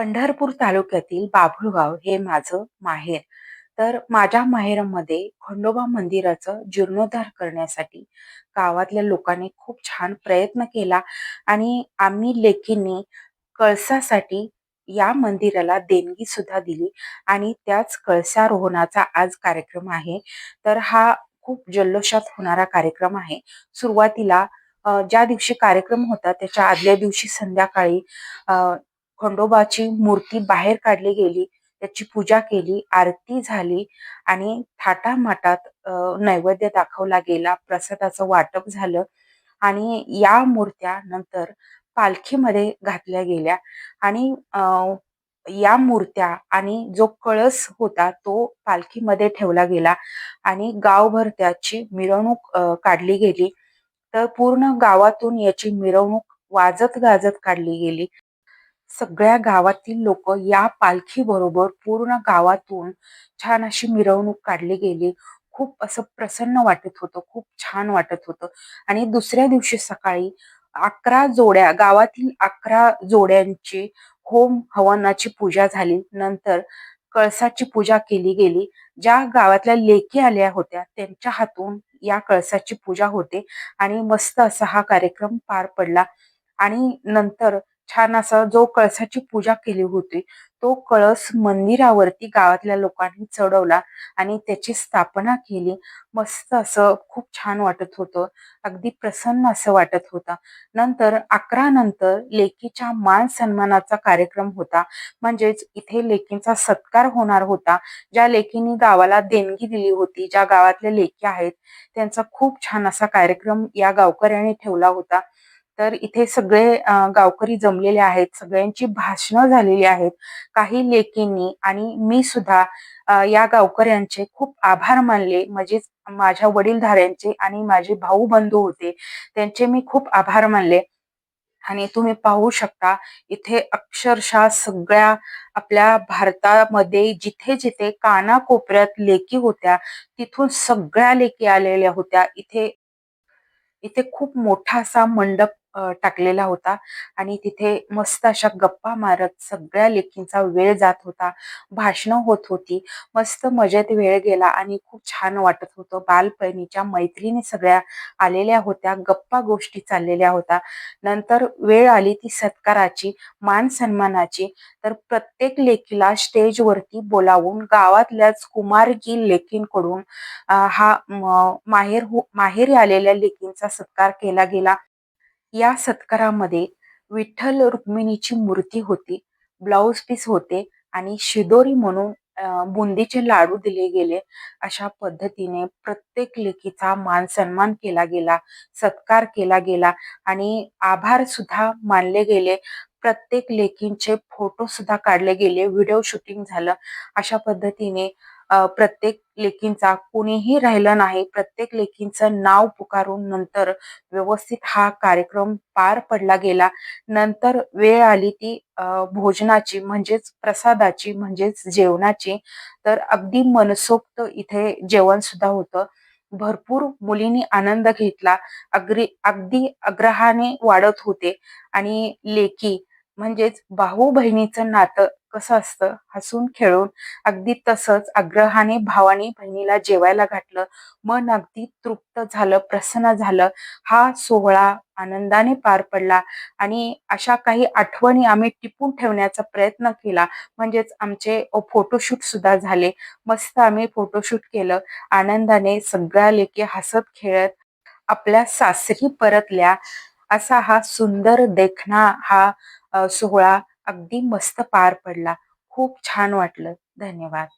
पंढरपूर तालुक्यातील बाभुळगाव हे माझं माहेर. तर माझ्या माहेरमध्ये खंडोबा मंदिराचं जीर्णोद्धार करण्यासाठी गावातल्या लोकांनी खूप छान प्रयत्न केला आणि आम्ही लेकींनी कळसासाठी या मंदिराला देणगी सुद्धा दिली आणि त्याच कळसारोहणाचा आज कार्यक्रम आहे. तर हा खूप जल्लोषात होणारा कार्यक्रम आहे. सुरुवातीला ज्या दिवशी कार्यक्रम होता त्याच्या आदल्या दिवशी संध्याकाळी खंडोबाची मूर्ती बाहेर काढली गेली. त्याची पूजा केली आरती झाली आणि थाटामाटात नैवेद्य दाखवला गेला. प्रसादाचं वाटप झालं आणि या मूर्त्या नंतर पालखीमध्ये घातल्या गेल्या आणि या मूर्त्या आणि जो कळस होता तो पालखीमध्ये ठेवला गेला आणि गावभर त्याची मिरवणूक काढली गेली. तर पूर्ण गावातून याची मिरवणूक वाजत गाजत काढली गेली. सगळ्या गावातील लोक या पालखी बरोबर पूर्ण गावातून छान अशी मिरवणूक काढली गेली. खूप असं प्रसन्न वाटत होतं खूप छान वाटत होतं. आणि दुसऱ्या दिवशी सकाळी अकरा जोड्या गावातील अकरा जोड्यांची होम हवनाची पूजा झाली. नंतर कळसाची पूजा केली गेली. ज्या गावातल्या लेकी आल्या होत्या त्यांच्या हातून या कळसाची पूजा होते आणि मस्त असा हा कार्यक्रम पार पडला. आणि नंतर छान असा जो कळसाची पूजा केली होती तो कळस मंदिरावरती गावातल्या लोकांनी चढवला आणि त्याची स्थापना केली. मस्त असं खूप छान वाटत होतं. अगदी प्रसन्न असं वाटत होतं. नंतर अकरा नंतर लेकीच्या मान सन्मानाचा कार्यक्रम होता. म्हणजेच इथे लेकींचा सत्कार होणार होता. ज्या लेकींनी गावाला देणगी दिली होती ज्या गावातल्या लेकी आहेत त्यांचा खूप छान असा कार्यक्रम या गावकऱ्यांनी ठेवला होता. तर इथे सगळे गावकरी जमलेले आहेत सगळ्यांची भाषणं झालेली आहेत. काही लेकींनी आणि मी सुद्धा या गावकऱ्यांचे खूप आभार मानले. म्हणजेच माझ्या वडीलधाऱ्यांचे आणि माझे भाऊ बंधू होते त्यांचे मी खूप आभार मानले. आणि तुम्ही पाहू शकता इथे अक्षरशः सगळ्या आपल्या भारतामध्ये जिथे जिथे कानाकोपऱ्यात लेकी होत्या तिथून सगळ्या लेकी आलेल्या होत्या. इथे इथे खूप मोठा असा मंडप टाकलेला होता. आणि तिथे मस्त अशा गप्पा मारत सगळ्या लेकींचा वेळ जात होता. भाषणं होत होती. मस्त मजेत वेळ गेला आणि खूप छान वाटत होतं. बालपणीच्या मैत्रिणी सगळ्या आलेल्या होत्या. गप्पा गोष्टी चाललेल्या होत्या. नंतर वेळ आली ती सत्काराची मान सन्मानाची. तर प्रत्येक लेकीला स्टेजवरती बोलावून गावातल्याच कुमारजी लेकींकडून हा माहेर हो, माहेरी आलेल्या लेकींचा सत्कार केला गेला. या सत्कारामध्ये विठ्ठल रुक्मिणीची मूर्ती होती. ब्लाउज पीस होते आणि शिदोरी म्हणून बुंदीचे लाडू दिले गेले. अशा पद्धतीने प्रत्येक लेखीचा मान सन्मान केला गेला सत्कार केला गेला आणि आभार सुद्धा मानले गेले. प्रत्येक लेखींचे फोटो सुद्धा काढले गेले. व्हिडिओ शूटिंग झालं. अशा पद्धतीने प्रत्येक लेकींचा कुणीही राहिलं नाही प्रत्येक लेकींचं नाव पुकारून नंतर व्यवस्थित हा कार्यक्रम पार पडला गेला. नंतर वेळ आली ती भोजनाची म्हणजेच प्रसादाची म्हणजेच जेवणाची. तर अगदी मनसोक्त इथे जेवण सुद्धा होतं. भरपूर मुलींनी आनंद घेतला. अग्री अगदी अग्रहाने वाढत होते. आणि लेकी म्हणजेच भाऊ बहिणीचं नातं कसं असतं हसून खेळून अगदी तसंच आग्रहाने भावाने बहिणीला जेवायला घातलं मन अगदी तृप्त झालं प्रसन्न झालं. हा सोहळा आनंदाने पार पडला आणि अशा काही आठवणी आम्ही टिपून ठेवण्याचा प्रयत्न केला. म्हणजेच आमचे फोटोशूट सुद्धा झाले. मस्त आम्ही फोटोशूट केलं. आनंदाने सगळ्या लेखी हसत खेळत आपल्या सासरी परतल्या. असा हा सुंदर देखणा हा सोहळा अगदी मस्त पार पडला. खूप छान वाटलं. धन्यवाद.